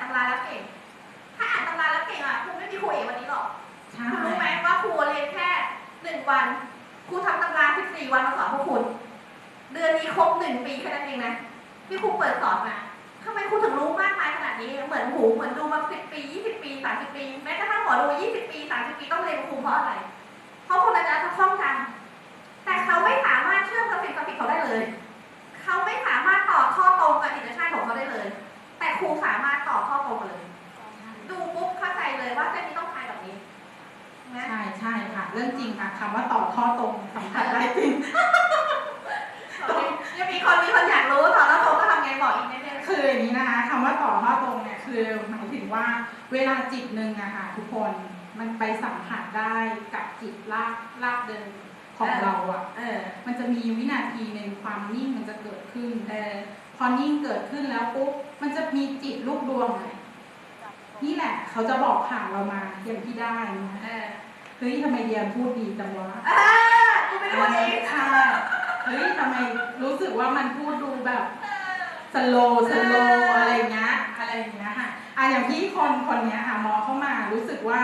ตำราแล้วเก่ง ถ้าอ่านตำราแล้วเก่งอะครูไม่มีครูเอกวันนี้หรอกใช่คุณรู้ไหมว่าครูเรียนแค่หนึ่งวัน ครูทำตำราสิบสี่วันมาสอนพวกคุณ เดือนนี้ครบหนึ่งปีแค่นั้นเองนะ ที่ครูเปิดสอนมาทำไมครูถึงรู้มากมายขนาดนี้ เหมือนหูเหมือนดูมาสิบปียี่สิบปีสามสิบปี แม้กระทั่งหมอดูยี่สิบปีสามสิบปีต้องเรียนกับครูเพราะอะไร เพราะคนนั้นจะคล่องจำแต่เขาไม่สามารถเชื่อมกับสิ่งศักดิ์สิทธิ์เขาได้เลย ต่อข้อตรงเลย ดูปุ๊บเข้าใจเลยว่าเส้นนี้ต้องทายแบบนี้นะใช่ใช่ค่ะ เรื่องจริงค่ะคำว่าต่อข้อตรงสำคัญได้จริงยังมีคนมีคนอยากรู้ต่อแล้วผมก็ทำไงบอกอีกนิดนึงคืออย่างนี้นะคะคำว่าต่อข้อตรงเนี่ยคือหมายถึงว่าเวลาจิตหนึ่งอะค่ะทุกคนมันไปสัมผัสได้กับจิตลากลากเดิน ของเราอะมันจะมีวินาทีในความนิ่งมันจะเกิดขึ้นพอนิ่งเกิดขึ้นแล้วปุ๊บมันจะมีจิตลูกดวงไงนี่แหละ เขาจะบอกผ่านเรามาอย่างที่ได้นะเฮ้ยทำไมเดียนพูดดีจังวะกูไป็นคนเองค่ะเฮ้ยทำไมรู้สึกว่ามันพูดดูแบบสโลสโลอะไรเงี้ยอะไรเงี้ยค่ะอะอย่างพี่คนคนเนี้ยค่ะมอเข้ามารู้สึกว่า